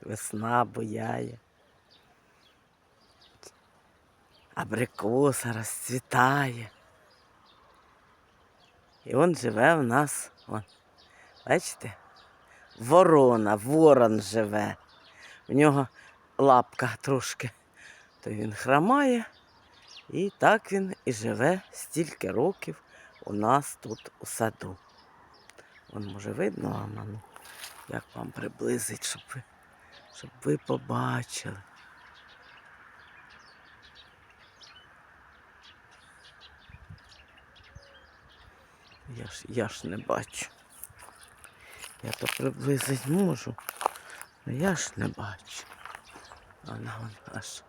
Весна буяє. Абрикоса розцвітає. І він живе в нас. Вон. Бачите? Ворона, ворон живе. В нього лапка трошки. То він хромає. І так він і живе стільки років у нас тут у саду. Вон може видно а ну, як вам приблизить, щоб ви, щоб ви побачили. Я ж, я ж не бачу. Я то приблизить можу, але я ж не бачу. Вона вон аж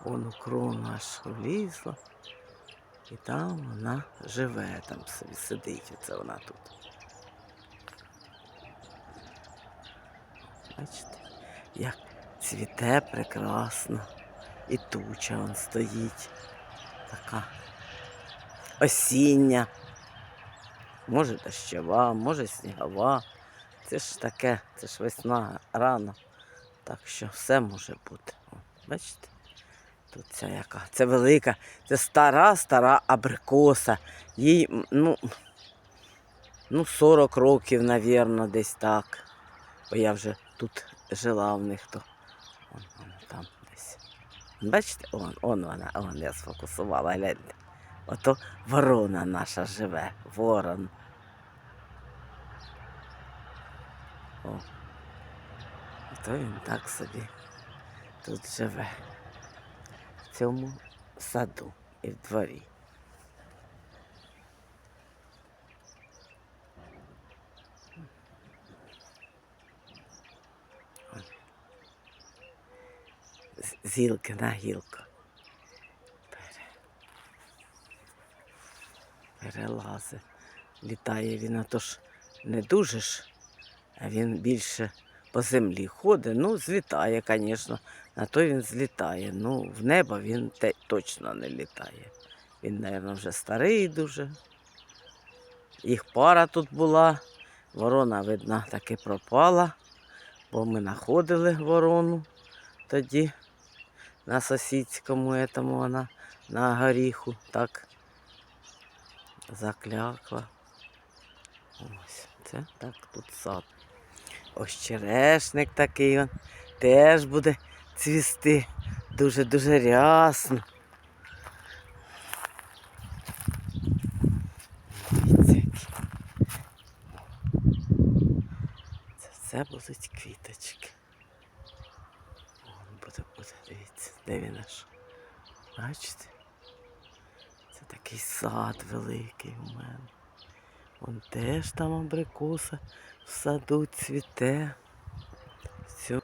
вон у крону аж влізла. І там вона живе, там собі сидить, оце вона тут. Бачите, як цвіте прекрасно. І туча вон стоїть. Така осіння. Може дощова, може снігова. Це ж таке, це ж весна рано. Так що все може бути. Бачите? Тут ця яка. Це велика, це стара, стара абрикоса. Їй, ну, ну 40 років, навірно, десь так. Бо я вже тут жила в них, то вон, вон, там десь. Бачите, он, он вона, он я сфокусувала, гляньте. Ото ворона наша живе, ворон. О. Ото він так собі тут живе. В цьому саду і в дворі. З- на гілку. Пере... Перелазить. Літає він, а то ж не дуже ж, а він більше по землі ходить. Ну, злітає, звісно. На то він злітає. Ну, в небо він те, точно не літає. Він, мабуть, вже старий дуже. Їх пара тут була. Ворона, видно, таки пропала, бо ми знаходили ворону тоді на сусідському етому вона на горіху так заклякла. Ось це так тут сад. Ось черешник такий он теж буде цвісти дуже-дуже рясно. Це будуть квіточки. Вон буде, буде, дивіться, де він аж. Бачите? Це такий сад великий у мене. Вон теж там абрикоса в саду цвіте. Все.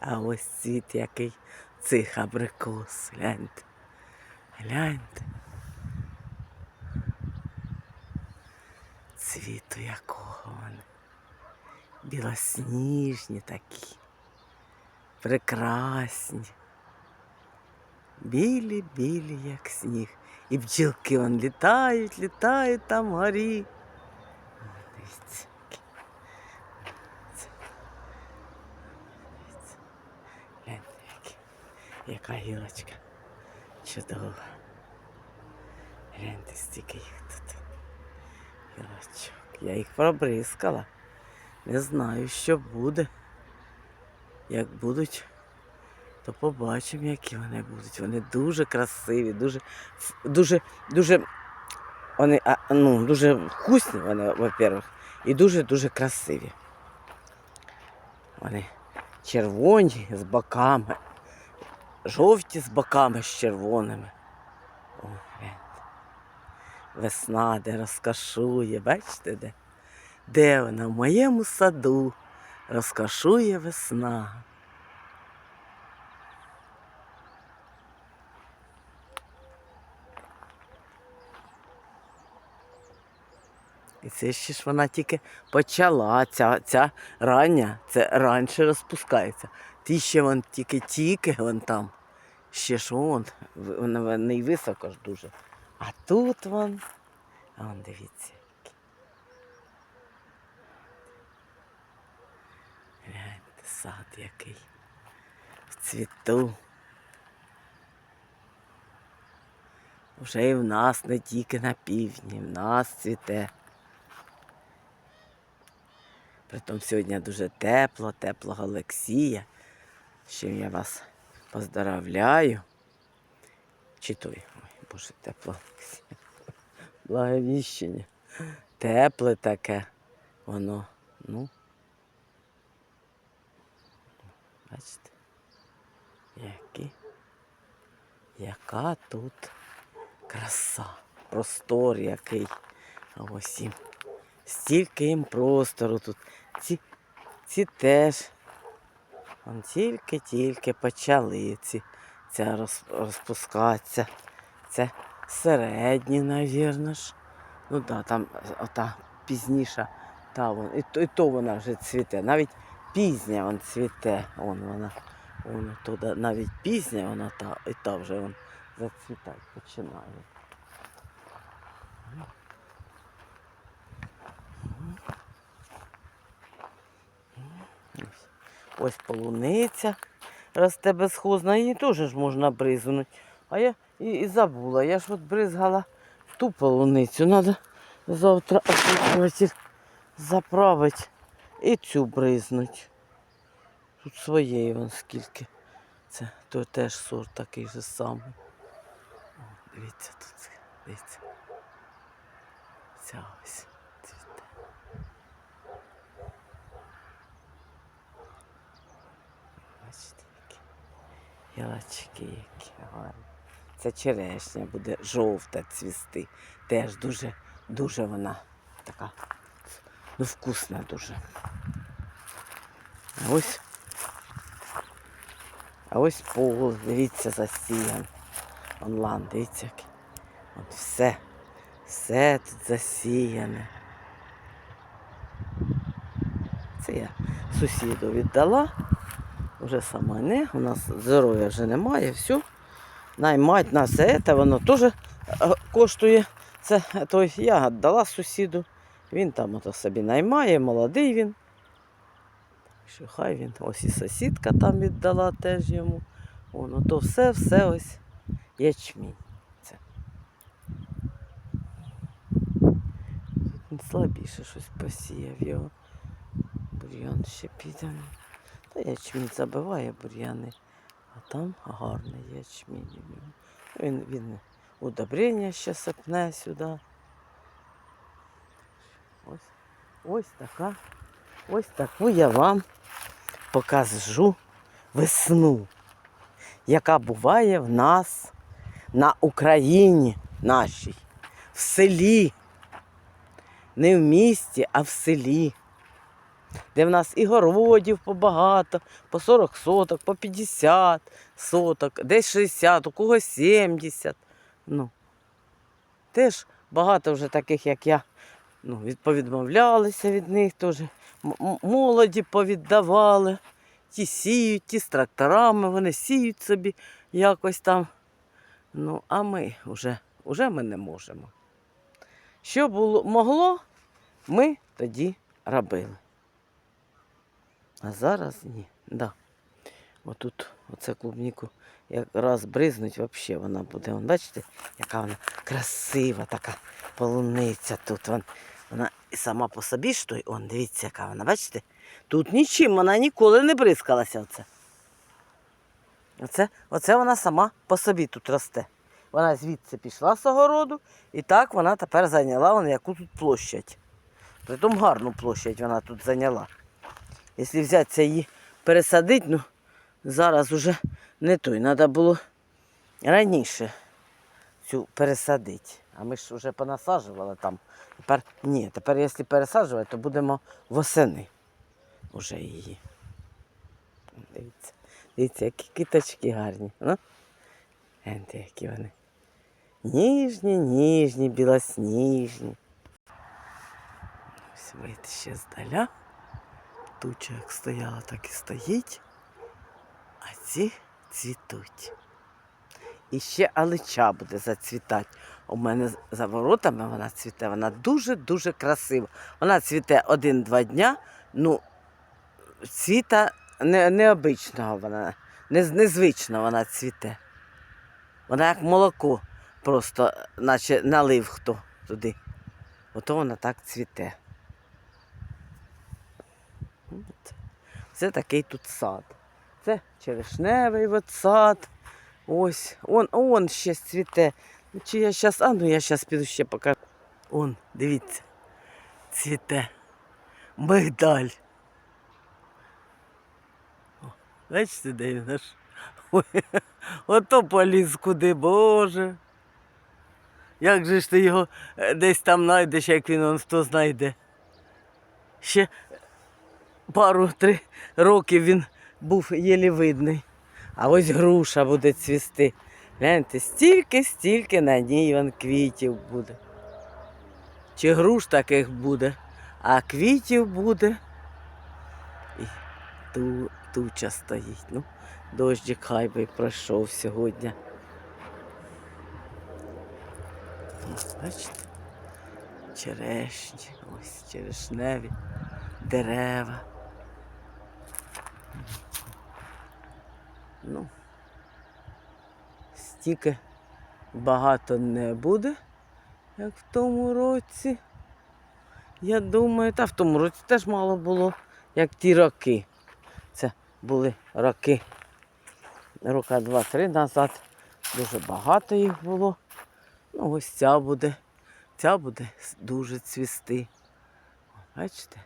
А ось цвіт який цих абрикос. Гляньте. Гляньте. Цвіту якого вони. Білосніжні такі. Прекрасні. Білі, білі, як сніг. І бджілки вон літають, літають там горі. Яка гілочка. Чудова. Гляньте, стільки їх тут. Гілочок. Я їх пробризкала. Не знаю, що буде. Як будуть, то побачимо, які вони будуть. Вони дуже красиві, дуже, дуже, дуже, вони, ну, дуже вкусні, вони, во-первых, і дуже-дуже красиві. Вони червоні з боками, жовті з боками з червоними. Весна, де розкашує, бачите де? Де вона? В моєму саду розкашує весна. І це ще ж вона тільки почала, ця, ця рання, це раніше розпускається. Ті ще вон тільки-тільки вон там. Ще ж вон, вона не високо ж дуже. А тут вон, а вон дивіться. Гляньте, сад який. В цвіту. Вже і в нас не тільки на півдні, в нас цвіте. Притом сьогодні дуже тепло, теплого Олексія. Чим я вас поздравляю. Чи той, ой, боже, тепло Олексія. Благовіщення. Тепле таке. Воно, ну. Бачите? Які? Яка тут краса, простор який. Ось їм. Стільки їм простору тут. Ці, ці теж. Вон тільки-тільки почали ці, ця роз, розпускатися. Це середні, навірно ж. Ну да, там ота пізніша, та вон, і, то, і то вона вже цвіте. Навіть пізня вон цвіте. Вон вона. Вон туди, навіть пізня вона та, і та вже вон зацвітати починає. Ось полуниця росте безхозна, її теж ж можна бризнути. А я і, і забула. Я ж от бризгала ту полуницю. Треба завтра опитуватель заправити і цю бризнуть. Тут своєї вон скільки. Це то теж сорт такий же самий. О, дивіться тут, дивіться. Ця ось цвіте. Бачите, які ялочки які гарні. Це черешня буде жовта цвісти. Теж дуже, дуже вона така ну, вкусна дуже. А ось, а ось пол, дивіться, засіян. Онлайн, дивіться, який. От все, все тут засіяне. Це я сусіду віддала. Вже сама не, у нас здоров'я вже немає, все. Наймать на все це, воно теж е, коштує. Це той, я віддала сусіду. Він там ото собі наймає, молодий він. Що хай він. Ось і сусідка там віддала теж йому. Воно то все, все ось ячмінь. Це. Тут слабіше щось посіяв його. Бур'ян ще піде. Та ячмінь забиває бур'яни, а там гарний ячмінь. Він, він удобрення ще сипне сюди. Ось, ось така, ось таку я вам покажу весну, яка буває в нас на Україні нашій, в селі. Не в місті, а в селі де в нас і городів побагато, по 40 соток, по 50 соток, десь 60, у когось 70. Ну, теж багато вже таких, як я, ну, повідмовлялися від них теж. Молоді повіддавали. Ті сіють, ті з тракторами, вони сіють собі якось там. Ну, а ми вже, вже ми не можемо. Що було, могло, ми тоді робили. А зараз ні. Да. Отут оце клубніку якраз бризнуть, взагалі вона буде. Вон, бачите, яка вона красива, така полуниця тут. Вон, вона і сама по собі ж той, он, дивіться, яка вона, бачите? Тут нічим вона ніколи не бризкалася. Оце. Оце, оце вона сама по собі тут росте. Вона звідси пішла з огороду, і так вона тепер зайняла вон, яку тут площадь. Притом гарну площадь вона тут зайняла. Якщо взятися її пересадити, ну зараз уже не той. Треба було раніше цю пересадити. А ми ж вже понасаджували там. Тепер ні, тепер якщо пересаджувати, то будемо восени вже її. Дивіться, дивіться, які киточки гарні. Ну? Гляньте, які вони. Ніжні, ніжні, білосніжні. Ось вийти ще здаля. Туча як стояла, так і стоїть. А ці цвітуть. І ще алича буде зацвітати. У мене за воротами вона цвіте, вона дуже-дуже красива. Вона цвіте один-два дня, ну, цвіта не, необичного вона, не, незвично вона цвіте. Вона як молоко, просто наче налив хто туди. Ото вона так цвіте. Це такий тут сад. Це черешневий от сад. Ось, он, он ще цвіте. Ну, Чи я щас, а ну я зараз піду ще покажу. Он, дивіться, цвіте. Мигдаль. О, Бачите, де він наш? Ото поліз куди, Боже. Як же ж ти його е, десь там знайдеш, як він он хто знайде? Ще пару-три роки він був єлі видний. А ось груша буде цвісти. Гляньте, стільки, стільки на ній вон квітів буде. Чи груш таких буде, а квітів буде. І ту, туча стоїть. Ну, дощик хай би пройшов сьогодні. Бачите? Черешні, ось черешневі дерева. Ну, стільки багато не буде, як в тому році. Я думаю, та в тому році теж мало було, як ті роки. Це були роки. Рока два-три назад. Дуже багато їх було. Ну, ось ця буде. Ця буде дуже цвісти. Бачите?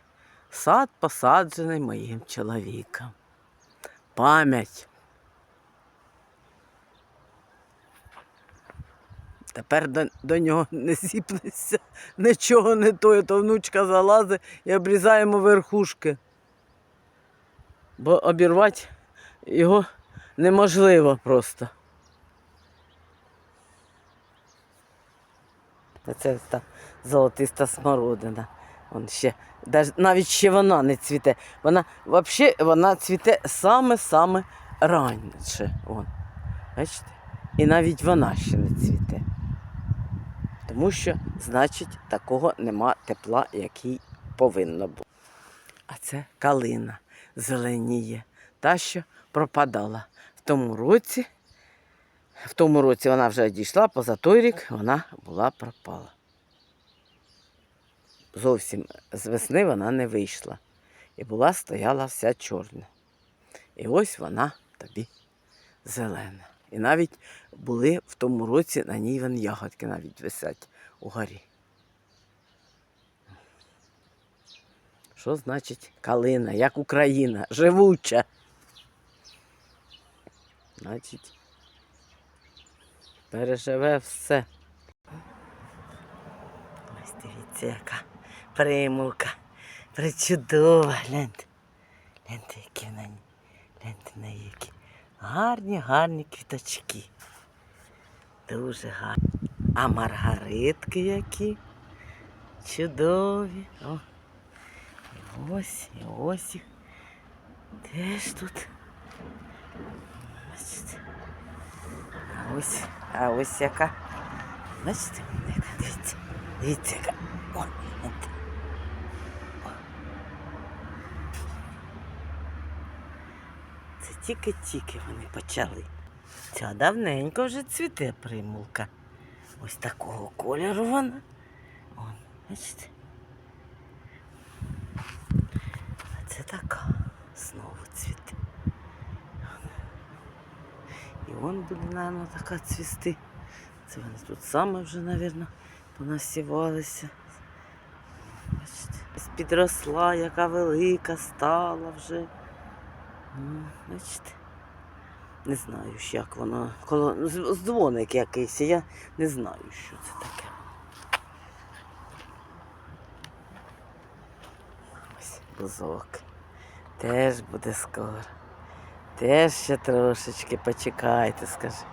Сад посаджений моїм чоловіком. Пам'ять. Тепер до, до нього не сіпнеться нічого не то, то внучка залазить і обрізаємо верхушки. Бо обірвати його неможливо просто. Це та золотиста смородина. Вон ще, навіть ще вона не цвіте. Вона взагалі вона цвіте саме-саме раніше. Вон. Бачите? І навіть вона ще не цвіте. Тому що, значить, такого нема тепла, який повинно бути. А це калина зеленіє. Та, що пропадала. В тому році, в тому році вона вже одійшла, поза той рік вона була пропала. Зовсім з весни вона не вийшла. І була стояла вся чорна. І ось вона тобі зелена. І навіть були в тому році на ній вон ягодки навіть висять угорі. Що значить калина, як Україна, живуча? Значить, переживе все. Ось дивіться, яка примулка. Причудова. Гляньте. Гляньте, які на ній. Гляньте на які. Гарні, гарні квіточки. Дуже гарні. А маргаритки які. Чудові. О. І ось, і ось їх. Теж тут. Бачите. А ось, а ось яка. Бачите, яка, дивіться. Дивіться, яка. О, гляньте. Це тільки-тільки вони почали. Ця давненько вже цвіте примулка. Ось такого кольору вона. Вон, бачите? А це така знову цвіте. І вон буде, мабуть, така цвісти. Це вони тут саме вже, мабуть, понасівалися. Бачите, підросла, яка велика стала вже. Бачите? Не знаю, як воно. Коло... Дзвоник якийсь, я не знаю, що це таке. Ось бузок. Теж буде скоро. Теж ще трошечки почекайте, скажи.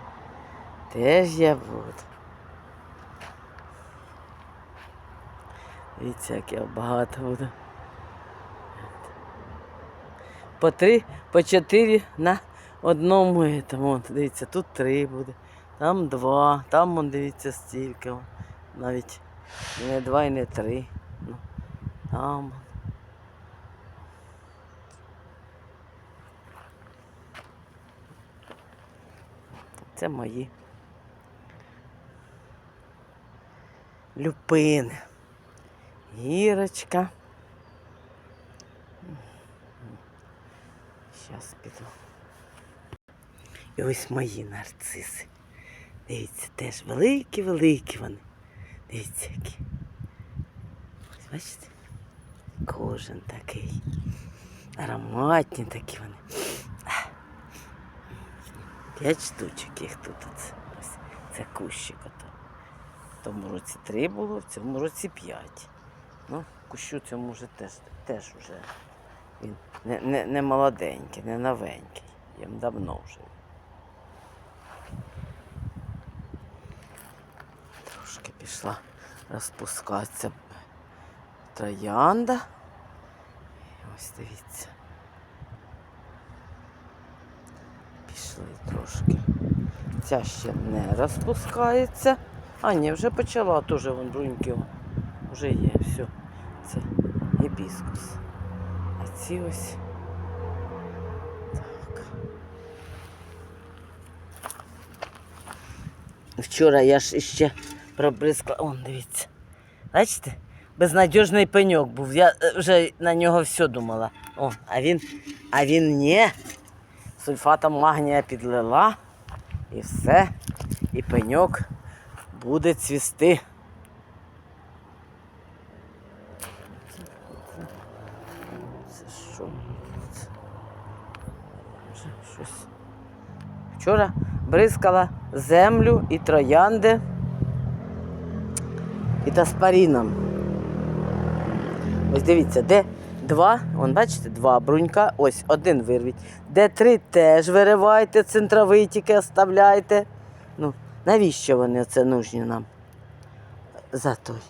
Теж я буду. Дивіться, як я багато буду по три, по чотири на одному. Етому. Дивіться, тут три буде, там два, там вон, дивіться стільки. Навіть не два і не три. Ну, там. Це мої. Люпини. Гірочка. Зараз піду. І ось мої нарциси. Дивіться, теж великі-великі вони. Дивіться, які. Ось бачите? Кожен такий. Ароматні такі вони. П'ять штучок їх тут. Ось це кущик. В тому році три було, в цьому році п'ять. Ну, кущу цьому вже теж, теж вже він не, не, не молоденький, не новенький. Їм давно вже. Трошки пішла розпускатися троянда. Ось дивіться. Пішли трошки. Ця ще не розпускається. А, ні, вже почала теж вон бруньки. Вже є, все. Це гібіскус. Ось. Так. Вчора я ж іще пробризкала. Вон, дивіться. Бачите? Безнадіжний пеньок був. Я е, вже на нього все думала. О, а він, а він ні. Сульфатом магнія підлила і все. І пеньок буде цвісти. Це що? Це вже щось. Вчора бризкала землю і троянди і таспаріном. Ось дивіться, де два, вон бачите, два брунька, ось один вирвіть. Де три теж виривайте, центровий тільки оставляйте. Ну, навіщо вони це нужні нам? За той.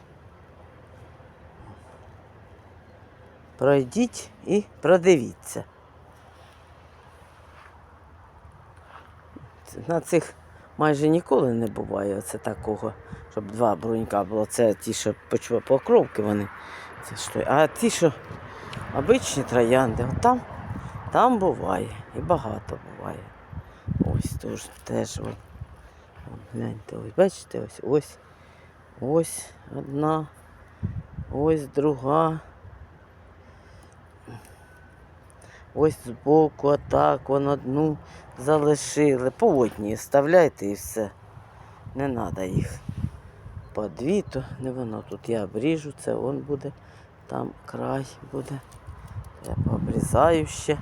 Пройдіть і продивіться. На цих майже ніколи не буває оце такого, щоб два брунька було. Це ті, що покровки вони. Це той. А ті, що обичні троянди, от там, там буває. І багато буває. Ось теж теж. От, гляньте, ось, бачите, ось, ось. Ось одна, ось друга. Ось збоку, отак, вон одну залишили. По одній вставляйте і все. Не треба їх. По дві, то не воно. Тут я обріжу, це вон буде, там край буде. Я пообрізаю ще,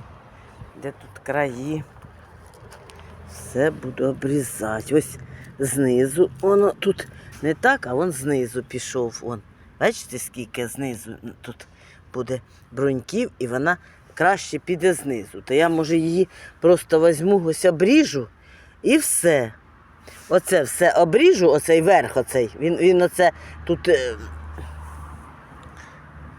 де тут краї. Все буду обрізати. Ось знизу. Воно тут не так, а вон знизу пішов. Вон. Бачите, скільки знизу тут буде бруньків, і вона краще піде знизу. То я, може, її просто візьму, ось обріжу і все. Оце все обріжу, оцей верх, оцей. Він, він оце тут. е,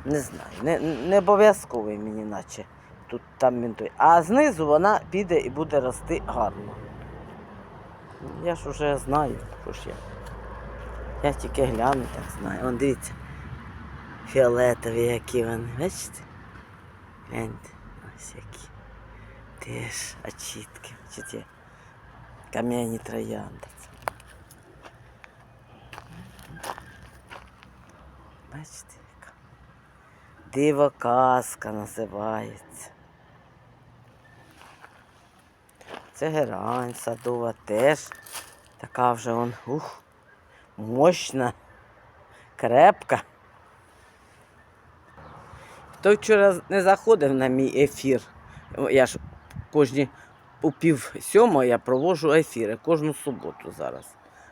Не знаю, не, не обов'язковий мені, наче. Тут там він той. А знизу вона піде і буде рости гарно. Я ж уже знаю, що ж я. Я тільки гляну, так знаю. Вон дивіться. Фіолетові які вони, бачите? Гляньте, ось. Теж очітки. Бачите? Кам'яні троянди. Бачите, яка? Диво називається. Це герань садова теж. Така вже он, ух, мощна, крепка. Той вчора не заходив на мій ефір. Я ж кожні у пів сьомого я проводжу ефіри кожну суботу зараз.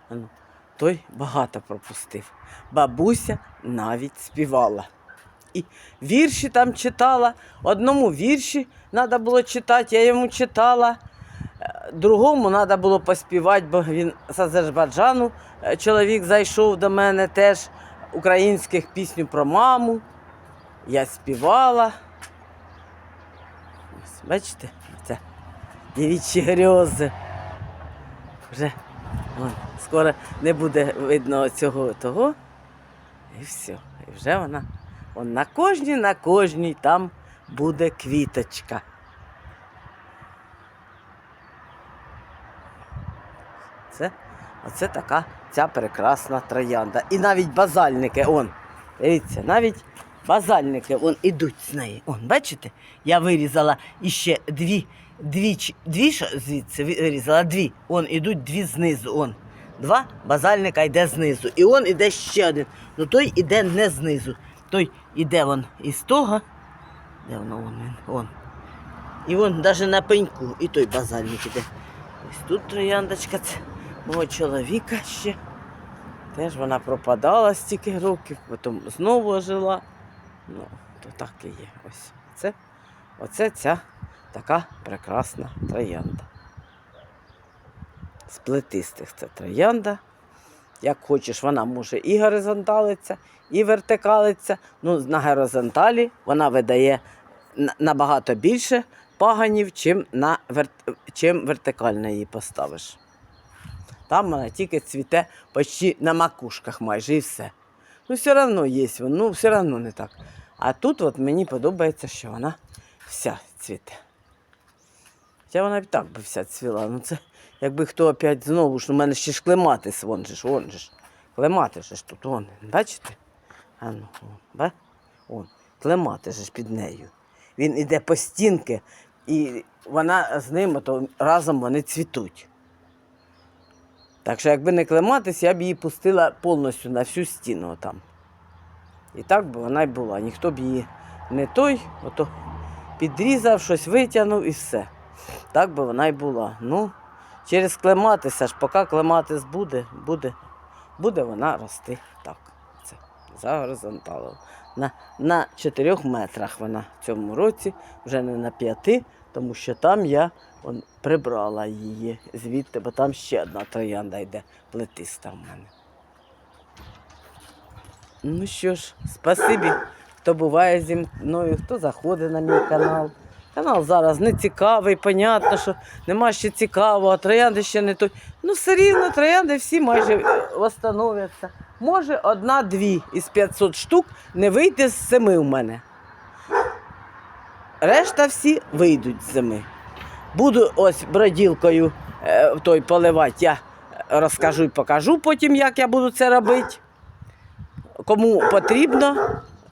Ну, Той багато пропустив. Бабуся навіть співала. І вірші там читала. Одному вірші треба було читати, я йому читала. Другому треба було поспівати, бо він з Азербайджану е, чоловік зайшов до мене теж українських пісню про маму. Я співала. Ось, бачите, це дівічі грьози. Вже вон, скоро не буде видно цього того. І все. І вже вона вон, на кожній, на кожній там буде квіточка. Це, оце така ця прекрасна троянда. І навіть базальники, он, дивіться, навіть базальники он, ідуть з неї. Он, бачите? Я вирізала іще дві, дві, дві звідси вирізала дві. Он ідуть дві знизу. Он. Два базальника йде знизу. І он іде ще один. Ну той іде не знизу. Той іде вон із того. Де воно вон він? Он. І вон навіть на пеньку, і той базальник іде. Ось тут трояндочка, це мого чоловіка ще. Теж вона пропадала стільки років, потім знову ожила. Ну, то так і є. Ось. Це, оце ця така прекрасна троянда. З плетистих це троянда. Як хочеш, вона може і горизонталиться, і вертикалиться. Ну, на горизонталі вона видає набагато більше паганів, чим, на вер... чим вертикально її поставиш. Там вона тільки цвіте почти на макушках майже і все. Ну, все одно є ну, все одно не так. А тут от мені подобається, що вона вся цвіте. Хоча вона і так би вся цвіла. Ну це якби хто опять знову ж, у мене ще ж клематис, вон же ж, вон же ж. Клематис ж тут, вон, бачите? А ну, ба? Вон, клематис ж під нею. Він іде по стінки, і вона з ним то разом вони цвітуть. Так що, якби не клематис, я б її пустила повністю на всю стіну там. І так би вона й була. Ніхто б її не той, ото підрізав, щось витягнув і все. Так би вона й була. Ну, через клематиса ж, поки клематис буде, буде, буде вона рости так. Це за горизонталом. На, на 4 метрах вона в цьому році, вже не на 5, тому що там я он, прибрала її звідти, бо там ще одна троянда йде плетиста в мене. Ну що ж, спасибі, хто буває зі мною, хто заходить на мій канал. Канал зараз не цікавий, понятно, що нема ще цікавого, троянди ще не той. Ну, все рівно троянди всі майже е, восстановляться. Може, одна-дві із 500 штук не вийде з зими у мене. Решта всі вийдуть з зими. Буду ось броділкою е, той поливати, я розкажу і покажу потім, як я буду це робити. Кому потрібно,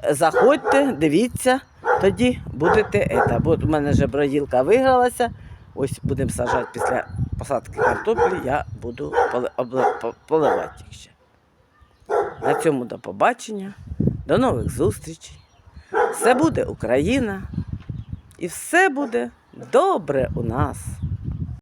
заходьте, дивіться, тоді будете. Это. Бо у мене вже броділка вигралася. Ось будемо сажати після посадки картоплі, я буду поливати їх ще. На цьому до побачення, до нових зустрічей. Все буде Україна. І все буде добре у нас.